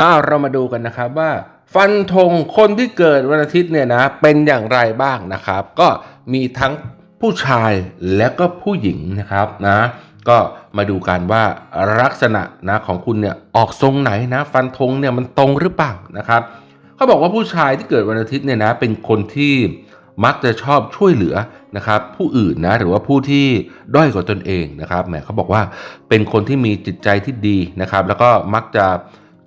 อ้าวเรามาดูกันนะครับว่า ฟันธงคนที่เกิดวันอาทิตย์เนี่ยนะเป็นอย่างไรบ้างนะครับ ก็มีทั้งผู้ชายและก็ผู้หญิงนะครับนะก็มาดูกันว่าลักษณะนะของคุณเนี่ยออกทรงไหนนะ ฟันธงเนี่ยมันตรงหรือเปล่านะครับเขาบอกว่าผู้ชายที่เกิดวันอาทิตย์เนี่ยนะเป็นคนที่มักจะชอบช่วยเหลือนะครับ ผู้อื่นนะหรือว่าผู้ที่ด้อยกว่าตนเองนะครับแหมเขาบอกว่าเป็นคนที่มีจิตใจที่ดีนะครับ แล้วก็มักจะ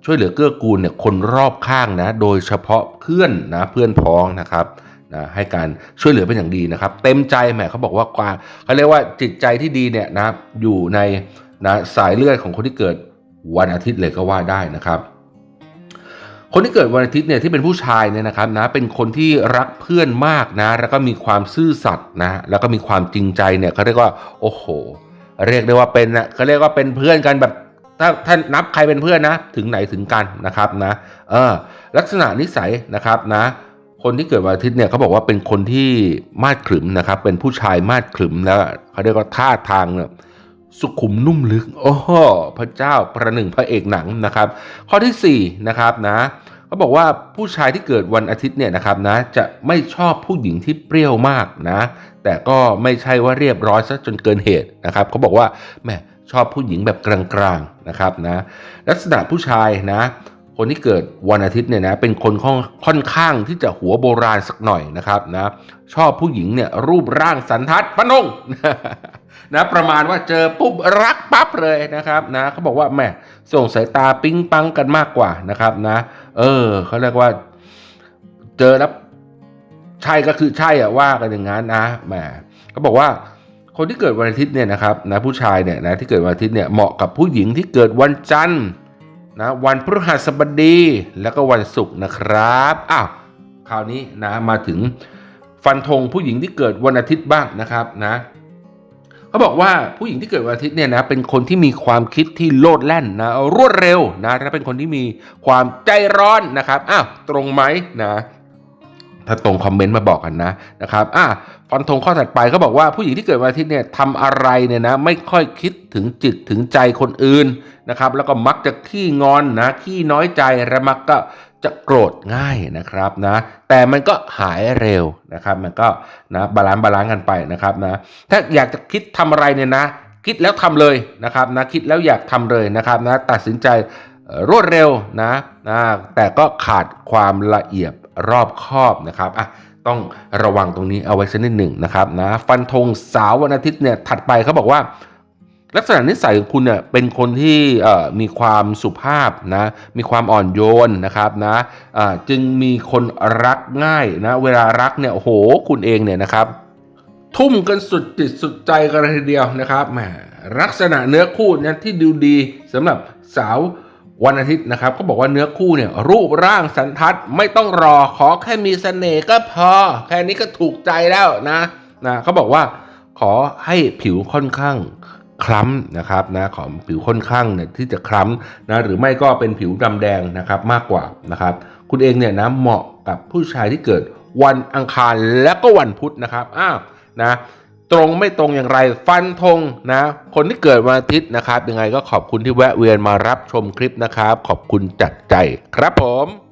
ช่วยเหลือเกื้อกูลเนี่ยคนรอบข้างนะโดยเฉพาะเพื่อนนะเพื่อนพ้องนะครับนะให้การช่วยเหลือเป็นอย่างดีนะครับ เต็มใจแหมเขาบอกว่าความเขาเรียกว่าจิตใจที่ดีเนี่ยนะอยู่ในนะสายเลือดของคนที่เกิดวันอาทิตย์เลยก็ว่าได้นะครับคนที่เกิดวันอาทิตย์เนี่ยที่เป็นผู้ชายเนี่ยนะครับนะเป็นคนที่รักเพื่อนมากนะแล้วก็มีความซื่อสัตย์นะแล้วก็มีความจริงใจเนี่ยเขาเรียกว่าโอ้โห เรียกได้ว่าเป็นนะเขาเรียกว่าเป็นเพื่อนกันแบบ ถ้าท่านนับใครเป็นเพื่อนนะ ถึงไหนถึงกันนะครับนะเออลักษณะนิสัยนะครับนะ คนที่เกิดวันอาทิตย์เนี่ยเขาบอกว่าเป็นคนที่มาดขรึมนะครับ เป็นผู้ชายมาดขรึมแล้วเขาเรียกว่าท่าทางเนี่ยสุขุมนุ่มลึก โอ้โหพระเจ้าประหนึ่งพระเอกหนังนะครับ ข้อที่สี่นะครับนะเขาบอกว่าผู้ชายที่เกิดวันอาทิตย์เนี่ยนะครับนะจะไม่ชอบผู้หญิงที่เปรี้ยวมากนะ แต่ก็ไม่ใช่ว่าเรียบร้อยซะจนเกินเหตุนะครับเขาบอกว่าแหม ชอบผู้หญิงแบบกลางๆนะครับนะลักษณะผู้ชายนะคนที่เกิดวันอาทิตย์เนี่ยนะเป็นคนค่อนค่อนข้างที่จะหัวโบราณสักหน่อยนะครับนะชอบผู้หญิงเนี่ยรูปร่างสันทัดพนงนะประมาณว่าเจอปุ๊บรักปั๊บเลยนะครับนะเขาบอกว่าแหมส่งสายตาปิ๊งปังกันมากกว่านะครับนะ เออเขาเรียกว่า เจอแล้วใช่ก็คือใช่อะว่ากันอย่างนั้นนะแหมเขาบอกว่า คนที่เกิดวันอาทิตย์เนี่ยนะครับนะผู้ชายเนี่ยนะที่เกิดวันอาทิตย์เนี่ยเหมาะกับผู้หญิงที่เกิดวันจันทร์นะวันพฤหัสบดีแล้วก็วันศุกร์นะครับอ้าวคราวนี้นะมาถึงฟันธงผู้หญิงที่เกิดวันอาทิตย์บ้างนะครับนะเขาบอกว่าผู้หญิงที่เกิดวันอาทิตย์เนี่ยนะเป็นคนที่มีความคิดที่โลดแล่นนะรวดเร็วนะและเป็นคนที่มีความใจร้อนนะครับอ้าวตรงไหมนะ ถ้าตรงคอมเมนต์มาบอกกันนะนะครับอะฟันธงข้อถัดไปเขาบอกว่าผู้หญิงที่เกิดวันอาทิตย์เนี่ยทำอะไรเนี่ยนะไม่ค่อยคิดถึงจิตถึงใจคนอื่นนะครับ แล้วก็มักจะขี้งอนนะขี้น้อยใจและมักก็จะโกรธง่ายนะครับนะ แต่มันก็หายเร็วนะครับ มันก็นะบาลานซ์บาลานซ์กันไปนะครับนะ ถ้าอยากจะคิดทำอะไรเนี่ยนะ คิดแล้วทำเลยนะครับนะคิดแล้วอยากทำเลยนะครับนะตัดสินใจรวดเร็วนะนะแต่ก็ขาดความละเอียด รอบคอบนะครับอะต้องระวังตรงนี้เอาไว้สักนิดหนึ่งนะครับนะฟันธงสาววันอาทิตย์เนี่ยถัดไปเขาบอกว่าลักษณะนิสัยของคุณเนี่ยเป็นคนที่เอ่อมีความสุภาพนะมีความอ่อนโยนนะครับนะอ่าจึงมีคนรักง่ายนะเวลารักเนี่ยโอ้โหคุณเองเนี่ยนะครับ ทุ่มกันสุดจิตสุดใจกันเลยทีเดียวนะครับแหมลักษณะเนื้อคู่เนี่ยที่ดูดีสำหรับสาว วันอาทิตย์นะครับเขาบอกว่าเนื้อคู่เนี่ยรูปร่างสันทัดไม่ต้องรอขอแค่มีเสน่ห์ก็พอ แค่นี้ก็ถูกใจแล้วนะนะเขาบอกว่าขอให้ผิวค่อนข้างคล้ำนะครับนะขอผิวค่อนข้างเนี่ยที่จะคล้ำนะหรือไม่ก็เป็นผิวดำแดงนะครับมากกว่านะครับ คุณเองเนี่ยนะเหมาะกับผู้ชายที่เกิดวันอังคารและก็วันพุธนะครับอ้าวนะ ตรงไม่ตรงอย่างไรฟันธงนะ คนที่เกิดวันอาทิตย์นะครับ ยังไงก็ขอบคุณที่แวะเวียนมารับชมคลิปนะครับ ขอบคุณจากใจครับผม